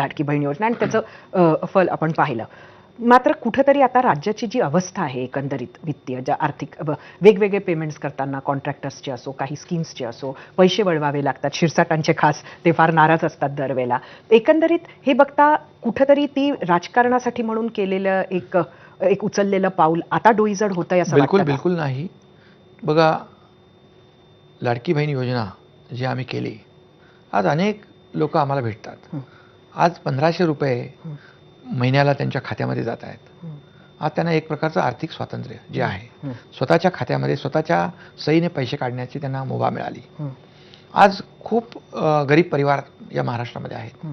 लाडकी बहीण योजना आणि त्याचं फल आपण पाहिलं मात्र कुठेतरी आता राज्याची जी अवस्था आहे एकंदरीत वित्तीय ज्या आर्थिक वेगवेगळे पेमेंट्स करताना कॉन्ट्रॅक्टर्सचे असो काही स्कीम्सचे असो पैसे वळवावे लागतात शिरसाटांचे खास ते फार नाराज असतात दरवेळेला एकंदरीत हे बघता कुठेतरी ती राजकारणासाठी म्हणून केलेलं एक एक उचललेलं पाऊल आता डोईजड होतंय असं बिलकुल? बिलकुल नाही बघा लाडकी बहीण योजना जी आम्ही केली आज अनेक लोक आम्हाला भेटतात. आज पंधराशे रुपये. महिन्याला त्यांच्या खात्यामध्ये जात आहेत हं. आज त्यांना एक प्रकारचं आर्थिक स्वातंत्र्य जे आहे. स्वतःच्या खात्यामध्ये स्वतःच्या सहीने पैसे काढण्याची त्यांना मुभा मिळाली. आज खूप गरीब परिवार या महाराष्ट्रामध्ये आहेत.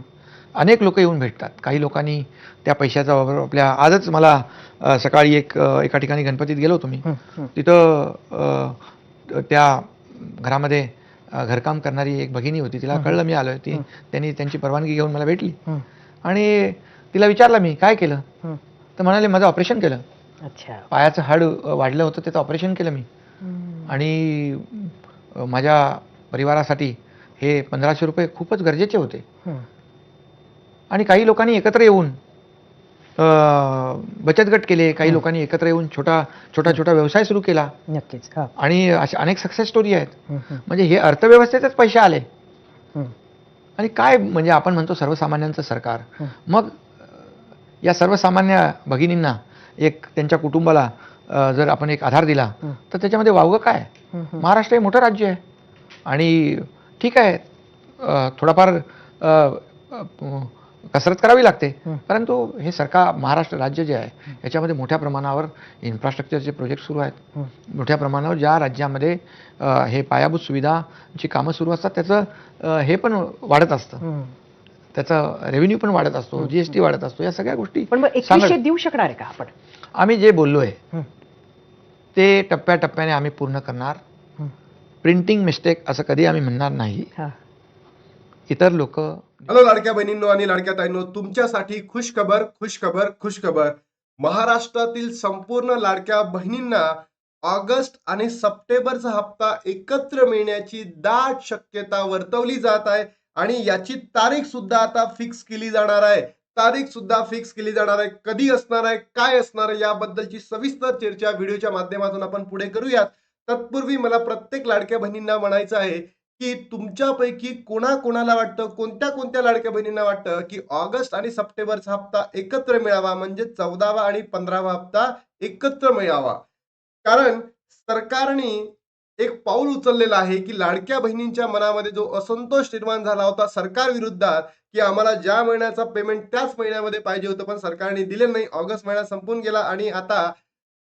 अनेक लोक येऊन भेटतात काही लोकांनी त्या पैशाचा वापर आपल्या आजच मला सकाळी एक एका ठिकाणी गणपतीत गेलो होतो मी हं, हं. तिथं त्या घरामध्ये घरकाम करणारी एक भगिनी होती तिला. कळलं मी आलोय ती. त्यांनी त्यांची परवानगी घेऊन मला भेटली. आणि तिला विचारलं मी काय केलं. तर म्हणाले माझं ऑपरेशन केलं अच्छा पायाचं हाड वाढलं होतं त्याचं ऑपरेशन केलं मी. आणि माझ्या परिवारासाठी हे पंधराशे रुपये खूपच गरजेचे होते. आणि काही लोकांनी एकत्र येऊन बचत गट केले. काही लोकांनी एकत्र येऊन छोटा छोटा छोटा व्यवसाय सुरू केला. नक्कीच हा. आणि अशा अनेक सक्सेस स्टोरी आहेत. म्हणजे हे अर्थव्यवस्थेतच पैसे आले. हं. आणि काय म्हणजे आपण म्हणतो सर्वसामान्यांचं सरकार. मग या सर्वसामान्य भगिनींना एक त्यांच्या कुटुंबाला जर आपण एक आधार दिला. तर त्याच्यामध्ये वावगं काय. महाराष्ट्र हे मोठं राज्य आहे. आणि ठीक आहे थोडाफार कसरत करावी लागते. परंतु हे सरकार महाराष्ट्र राज्य जे आहे याच्यामध्ये मोठ्या प्रमाणावर इन्फ्रास्ट्रक्चरचे प्रोजेक्ट सुरू आहेत. मोठ्या प्रमाणावर ज्या राज्यामध्ये हे पायाभूत सुविधाची कामं सुरू असतात त्याचं हे पण वाढत असतं. त्याचा रेव्हेन्यू पण वाढत असतो जीएसटी वाढत असतो या सगळ्या गोष्टी पण देऊ शकणार आहे का आपण आम्ही जे बोललोय हं. ते टप्प्याटप्प्याने आम्ही पूर्ण करणार. प्रिंटिंग मिस्टेक असं कधी आम्ही म्हणणार नाही. इतर लोक हॅलो लाडक्या बहिणींनो आणि लाडक्या ताईंनो तुमच्यासाठी खुश खबर खुश खबर खुश खबर महाराष्ट्रातील संपूर्ण लाडक्या बहिणींना ऑगस्ट आणि सप्टेंबरचा हप्ता एकत्र मिळण्याची दाट शक्यता वर्तवली जात आहे आणि याची तारीख सुद्धा आता फिक्स केली जाणार आहे. तारीख सुद्धा फिक्स केली जाणार आहे. कधी असणार आहे काय असणार आहे याबद्दलची सविस्तर चर्चा व्हिडिओच्या माध्यमातून आपण पुढे करूयात. तत्पूर्वी मला प्रत्येक लाडक्या बहिणींना म्हणायचं आहे की तुमच्यापैकी कोणाकोणाला वाटतं कोणत्या कोणत्या लाडक्या बहिणींना वाटतं की ऑगस्ट आणि सप्टेंबरचा हप्ता एकत्र मिळावा म्हणजे चौदावा आणि पंधरावा हप्ता एकत्र मिळावा? कारण सरकारने एक पाऊल उचललेलं आहे की लाडक्या बहिणींच्या मनामध्ये जो असंतोष निर्माण झाला होता सरकार विरुद्धात की आम्हाला ज्या महिन्याचा पेमेंट त्याच महिन्यामध्ये पाहिजे होतं पण सरकारने दिले नाही. ऑगस्ट महिना संपून गेला आणि आता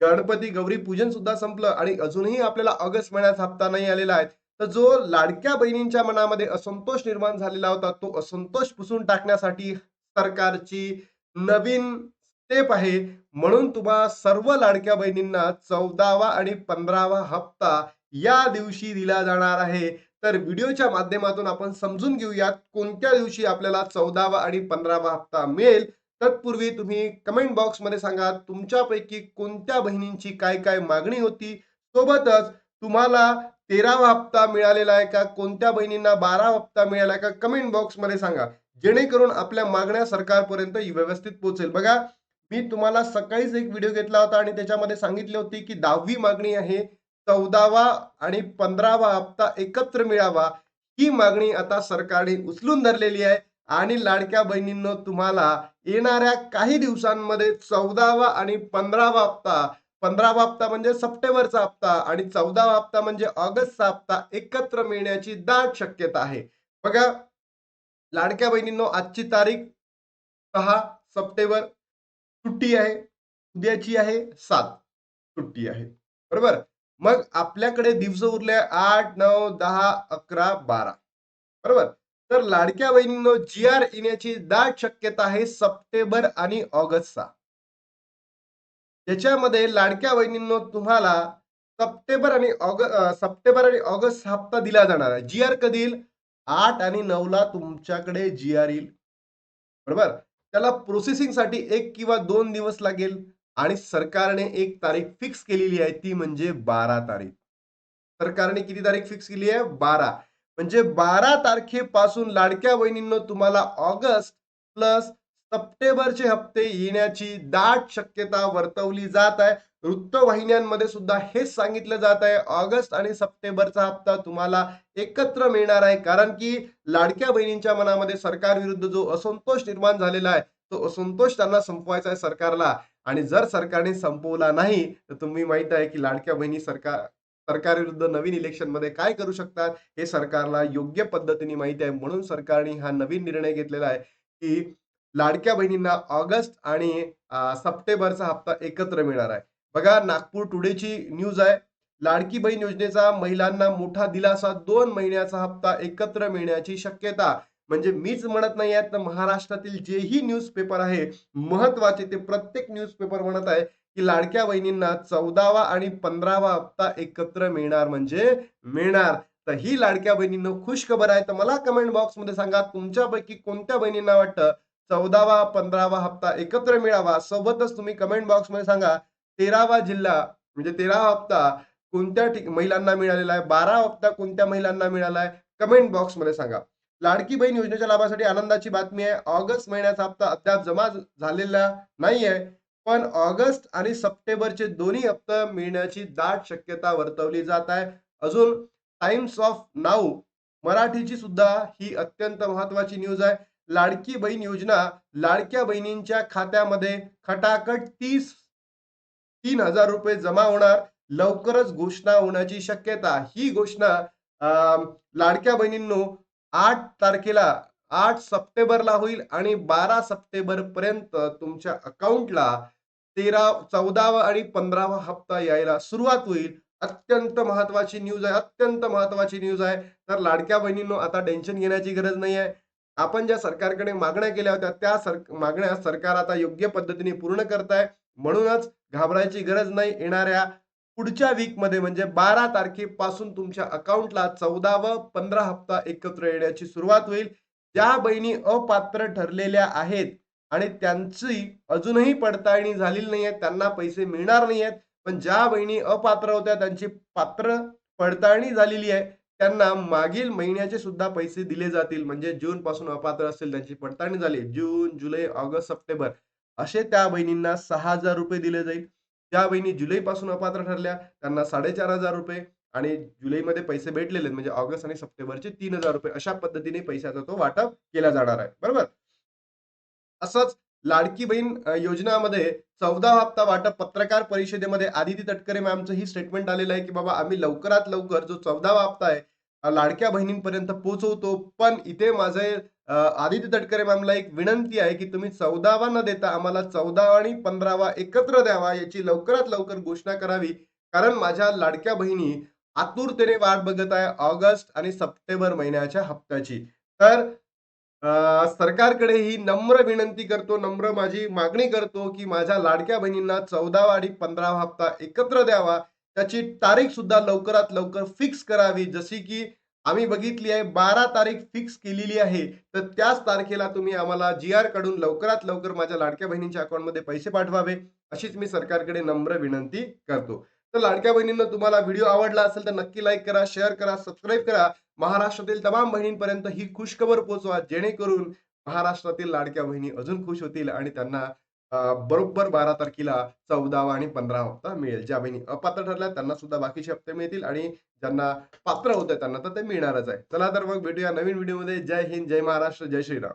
गणपती गौरी पूजन सुद्धा संपलं आणि अजूनही आपल्याला ऑगस्ट महिन्याचा हप्ता नाही आलेला आहे. तर जो लाडक्या बहिणींच्या मनामध्ये असंतोष निर्माण झालेला होता तो असंतोष पुसून टाकण्यासाठी सरकारची नवीन स्टेप आहे. म्हणून तुम्हा सर्व लाडक्या बहिणींना चौदावा आणि पंधरावा हप्ता या दिवशी दिला जाणार आहे. तर व्हिडिओच्या माध्यमातून आपण समजून घेऊयात कोणत्या दिवशी आपल्याला चौदावा आणि पंधरावा हप्ता मिळेल. तत्पूर्वी तुम्ही कमेंट बॉक्समध्ये सांगा तुमच्यापैकी कोणत्या बहिणींची काय काय मागणी होती? सोबतच तुम्हाला तेरावा हप्ता मिळालेला आहे का? कोणत्या बहिणींना बारा हप्ता मिळाला का? कमेंट बॉक्समध्ये सांगा. जेणेकरून आपल्या मागण्या सरकारपर्यंत व्यवस्थित पोहोचेल. बघा मी तुम्हाला सकाळीच एक व्हिडिओ घेतला होता आणि त्याच्यामध्ये सांगितले होते की दहावी मागणी आहे चौदावा आणि पंधरावा हप्ता एकत्र मिळावा. ही मागणी आता सरकारने उचलून धरलेली आहे आणि लाडक्या बहिणींनो तुम्हाला येणाऱ्या काही दिवसांमध्ये चौदावा आणि पंधरावा हप्ता पंधरावा हप्ता म्हणजे सप्टेंबरचा हप्ता आणि चौदावा हप्ता म्हणजे ऑगस्टचा हप्ता एकत्र मिळण्याची दाट शक्यता आहे. बघा लाडक्या बहिणींनो आजची तारीख सहा सप्टेंबर सुट्टी आहे उद्याची आहे सात सुट्टी आहे. बरोबर? मग आपल्याकडे दिवस उरले आठ नऊ दहा अकरा बारा. बरोबर? तर लाडक्या बहिणींनो जी आर येण्याची दाट शक्यता आहे सप्टेंबर आणि ऑगस्टचा. त्याच्यामध्ये लाडक्या वहिनींनो तुम्हाला सप्टेंबर आणि ऑगस्ट सप्टेंबर आणि ऑगस्ट हप्ता दिला जाणार आहे. जी आर कधी येईल आठ आणि नऊला तुमच्याकडे जी आर येईल. बरोबर? त्याला प्रोसेसिंगसाठी एक किंवा दोन दिवस लागेल आणि सरकारने एक तारीख फिक्स केलेली आहे ती म्हणजे बारा तारीख. सरकारने किती तारीख फिक्स केली आहे? बारा. म्हणजे बारा तारखेपासून लाडक्या वहिनींनो तुम्हाला ऑगस्ट प्लस सप्टेंबरचे हप्ते येण्याची दाट शक्यता वर्तवली जात आहे. वृत्तवाहिन्यांमध्ये सुद्धा हेच सांगितलं जात आहे. ऑगस्ट आणि सप्टेंबरचा हप्ता तुम्हाला एकत्र मिळणार आहे. कारण की लाडक्या बहिणींच्या मनामध्ये सरकार विरुद्ध जो असंतोष निर्माण झालेला आहे तो असंतोष त्यांना संपवायचा आहे सरकारला. आणि जर सरकारने संपवला नाही तर तुम्ही माहीत आहे की लाडक्या बहिणी सरकार सरकारविरुद्ध नवीन इलेक्शनमध्ये काय करू शकतात हे सरकारला योग्य पद्धतीने माहिती आहे. म्हणून सरकारने हा नवीन निर्णय घेतलेला आहे की लाडक्या बहिणींना ऑगस्ट आणि सप्टेंबरचा हप्ता एकत्र मिळणार आहे. बघा नागपूर टुडेची न्यूज आहे. लाडकी बहीण योजनेचा महिलांना मोठा दिलासा दोन महिन्याचा हप्ता एकत्र मिळण्याची शक्यता. म्हणजे मीच म्हणत नाही आहे तर महाराष्ट्रातील जेही न्यूज पेपर आहे महत्त्वाचे ते प्रत्येक न्यूज पेपर म्हणत आहे की लाडक्या बहिणींना चौदावा आणि पंधरावा हप्ता एकत्र मिळणार म्हणजे मिळणार. तर ही लाडक्या बहिणींना खुश खबर आहे. तर मला कमेंट बॉक्समध्ये सांगा तुमच्यापैकी कोणत्या बहिणींना वाटतं चौदावा पंधरावा हप्ता एकत्र मिळावा सोबतच तुम्ही कमेंट बॉक्समध्ये सांगा तेरावा जिल्हा म्हणजे तेरावा हप्ता कोणत्या ठिक महिलांना मिळालेला आहे? बारा हप्ता कोणत्या महिलांना मिळाला आहे? कमेंट बॉक्समध्ये सांगा. लाडकी बहीण योजनेच्या लाभासाठी आनंदाची बातमी आहे. ऑगस्ट महिन्याचा हप्ता अद्याप जमा झालेला नाहीये पण ऑगस्ट आणि सप्टेंबरचे दोन्ही हप्ते मिळण्याची दाट शक्यता वर्तवली जात आहे. अजून टाइम्स ऑफ नाऊ मराठीची सुद्धा ही अत्यंत महत्वाची न्यूज आहे. लाडकी बहीण योजना लाडक्या बहिणींच्या खात्यामध्ये खटाखट तीस तीन हजार रुपये जमा होणार. लवकरच घोषणा होण्याची शक्यता. ही घोषणा लाडक्या बहिणींनो आठ तारखेला आठ सप्टेंबरला होईल आणि बारा सप्टेंबर पर्यंत तुमच्या अकाउंटला तेरा चौदावा आणि पंधरावा हप्ता यायला सुरुवात होईल. अत्यंत महत्वाची न्यूज आहे अत्यंत महत्वाची न्यूज आहे. तर लाडक्या बहिणींनो आता टेन्शन घेण्याची गरज नाही आहे आपण ज्या सरकारकडे मागण्या केल्या होत्या त्या सर मागण्या सरकार आता योग्य पद्धतीने पूर्ण करताय. म्हणूनच घाबरायची गरज नाही. येणाऱ्या पुढच्या वीकमध्ये म्हणजे बारा तारखेपासून तुमच्या अकाउंटला चौदा व पंधरा हप्ता एकत्र येण्याची सुरुवात होईल. ज्या बहिणी अपात्र ठरलेल्या आहेत आणि त्यांची अजूनही पडताळणी झालेली नाही आहे त्यांना पैसे मिळणार नाही आहेत पण ज्या बहिणी अपात्र होत्या त्यांची पात्र पडताळणी झालेली आहे त्यांना मागील महिन्याचे सुद्धा पैसे दिले जातील. म्हणजे जून पासून अपात्र असेल त्यांची पडताळणी झाली. जून जुलै ऑगस्ट सप्टेंबर असे त्या बहिणींना सहा हजार रुपये दिले जाईल. ज्या बहिणी जुलै पासून अपात्र ठरल्या. त्यांना साडेचार हजार रुपये आणि जुलैमध्ये पैसे भेटलेले. आहेत, म्हणजे ऑगस्ट आणि सप्टेंबरचे तीन हजार रुपये. अशा पद्धतीने पैशाचा तो वाटप केला जाणार आहे. बरोबर? असंच लाडकी बहीण योजनामध्ये चौदा हप्ता वाटप पत्रकार परिषदेमध्ये आदिती तटकरे मॅमचं ही स्टेटमेंट आलेलं आहे की बाबा आम्ही लवकरात लवकर जो चौदावा हप्ता आहे लाडक्या बहिणींपर्यंत पोहोचवतो. पण इथे माझे आदिती तटकरे मॅमला एक विनंती आहे की तुम्ही चौदावा न देता आम्हाला चौदावा आणि पंधरावा एकत्र द्यावा. याची लवकरात लवकर घोषणा करावी. कारण माझ्या लाडक्या बहिणी आतुरतेने वाट बघत आहे ऑगस्ट आणि सप्टेंबर महिन्याच्या हप्त्याची. तर सरकारकडे ही नम्र विनंती करतो नम्र माझी मागणी करतो की माझ्या लाडक्या बहिणींना चौदावा आणि पंधरावा हप्ता एकत्र द्यावा. त्याची तारीख सुद्धा लवकरात लवकर फिक्स करावी. जशी की आम्ही बघितली आहे बारा तारीख फिक्स केलेली आहे. तर त्याच तारखेला तुम्ही आम्हाला जी आरकडून लवकरात लवकर माझ्या लाडक्या बहिणींच्या अकाउंटमध्ये पैसे पाठवावे. अशीच मी सरकारकडे नम्र विनंती करतो. तर लाडक्या बहिणींना तुम्हाला व्हिडिओ आवडला असेल तर नक्की लाईक करा शेअर करा सबस्क्राईब करा. महाराष्ट्रातील तमाम बहिणींपर्यंत ही खुशखबर पोहोचवा जेणेकरून महाराष्ट्रातील लाडक्या बहिणी अजून खुश होतील आणि त्यांना बरोबर बारा तारखेला चौदावा आणि पंधरा हप्ता मिळेल. ज्या बहिणी अपात्र ठरल्या त्यांना सुद्धा बाकीचे हप्ते मिळतील आणि ज्यांना पात्र होते त्यांना तर ते मिळणारच आहे. चला तर मग भेटूया नवीन व्हिडिओमध्ये. जय हिंद जय महाराष्ट्र जय श्रीराम.